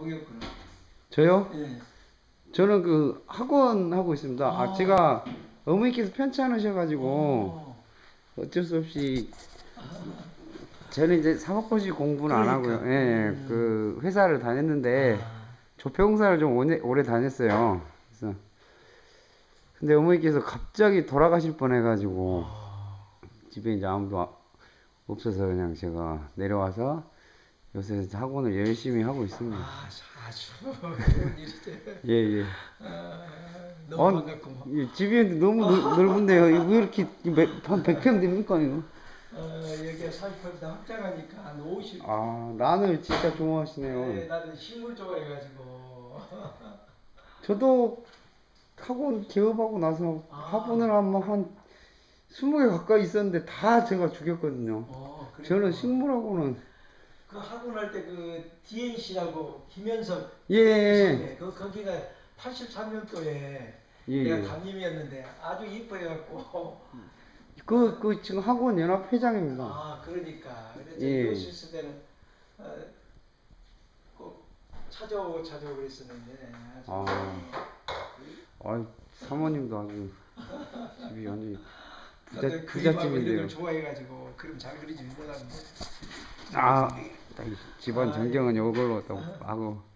봉혁군은. 저요? 예. 저는 그 학원 하고 있습니다. 아, 아. 제가 어머니께서 편찮으셔가지고 어. 어쩔 수 없이 저는 이제 사법고시 공부는 안 하고요. 그러니까. 예, 음. 그 회사를 다녔는데 아. 조폐공사를 좀 오래, 오래 다녔어요. 그래서 근데 어머니께서 갑자기 돌아가실 뻔해가지고 아. 집에 이제 아무도 아- 없어서 그냥 제가 내려와서 요새 학원을 열심히 하고 있습니다. 아, 아주 좋은 일이죠. 예, 예. 아, 너무 어, 반갑고. 이 집이 너무 넓- 넓은데요. 이거 왜 이렇게 몇- 한 100평 됩니까, 이거? 어, 여기가 40% 확장하니까 한 50. 아, 난을 진짜 좋아하시네요. 네, 나는 식물 좋아해가지고. 저도 학원 개업하고 나서 아. 화분을 한번 한 20개 가까이 있었는데 다 제가 죽였거든요. 어, 저는 식물하고는 그 학원 할 때 그 DNC라고 김현석 예, 선배, 그 거기가 83년도에 예, 내가 예. 담임이었는데 아주 이뻐해갖고 그, 그 지금 학원 연합 회장입니다. 아 그러니까 그래서 예. 예. 있을 때는 어, 꼭 찾아오고 찾아오고 그랬었는데 아주 아. 아, 사모님도 아주 집이 완전히 부자, 나도 그림하고 이런 부잣집인데요. 걸 좋아해가지고 그림 잘 그리지 못하는데 아, 딱 집안 아, 전경은 이걸로 또 하고